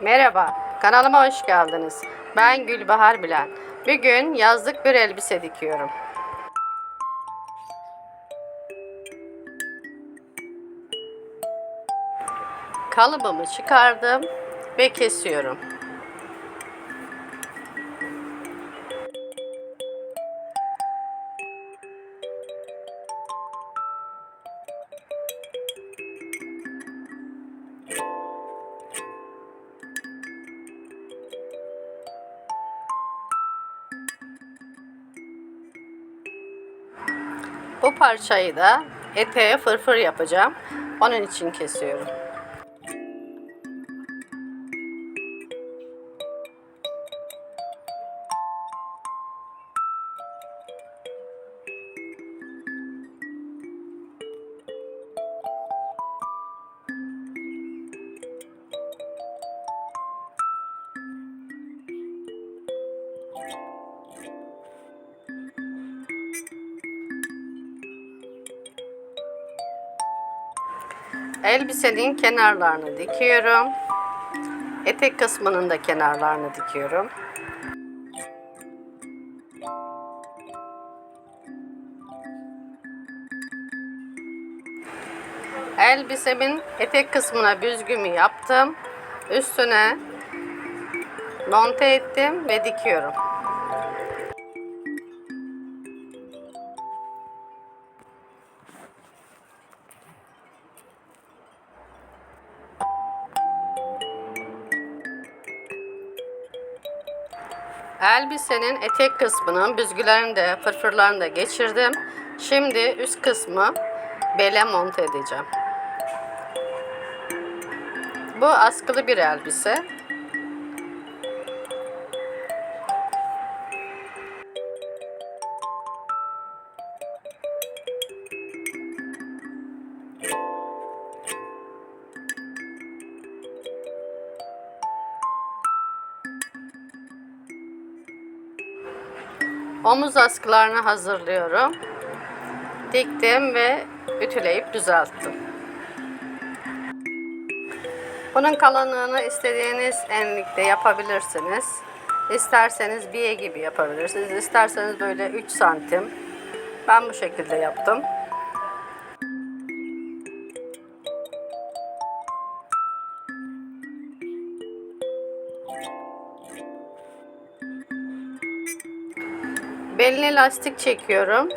Merhaba, kanalıma hoş geldiniz. Ben Gülbahar Bilen. Bugün yazlık bir elbise dikiyorum. Kalıbımı çıkardım ve kesiyorum. Bu parçayı da eteğe fırfır yapacağım. Onun için kesiyorum. Elbisenin kenarlarını dikiyorum. Etek kısmının da kenarlarını dikiyorum. Elbisemin etek kısmına büzgümü yaptım. Üstüne monte ettim ve dikiyorum. Elbisenin etek kısmının büzgülerini de fırfırlarını da geçirdim. Şimdi üst kısmı bele monte edeceğim. Bu askılı bir elbise. Omuz askılarını hazırlıyorum. Diktim ve ütüleyip düzelttim. Bunun kalınlığını istediğiniz enlikte yapabilirsiniz. İsterseniz biye gibi yapabilirsiniz. İsterseniz böyle 3 santim. Ben bu şekilde yaptım. Beline lastik çekiyorum.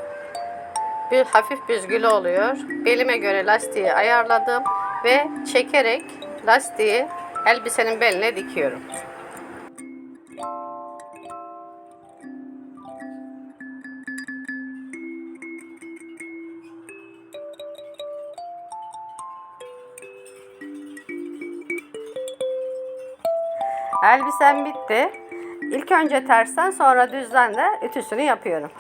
Bir hafif büzgülü oluyor. Belime göre lastiği ayarladım ve çekerek lastiği elbisenin beline dikiyorum. Elbisem bitti. İlk önce tersten sonra düzden de ütüsünü yapıyorum.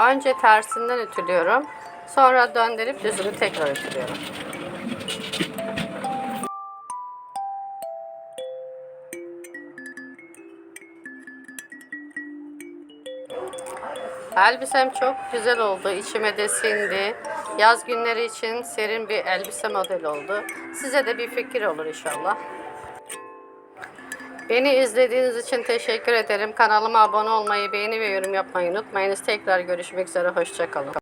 Önce tersinden ütülüyorum. Sonra döndürüp düzünü tekrar ütülüyorum. Elbisem çok güzel oldu. İçime de sindi. Yaz günleri için serin bir elbise modeli oldu. Size de bir fikir olur inşallah. Beni izlediğiniz için teşekkür ederim. Kanalıma abone olmayı, beğeni ve yorum yapmayı unutmayınız. Tekrar görüşmek üzere. Hoşçakalın.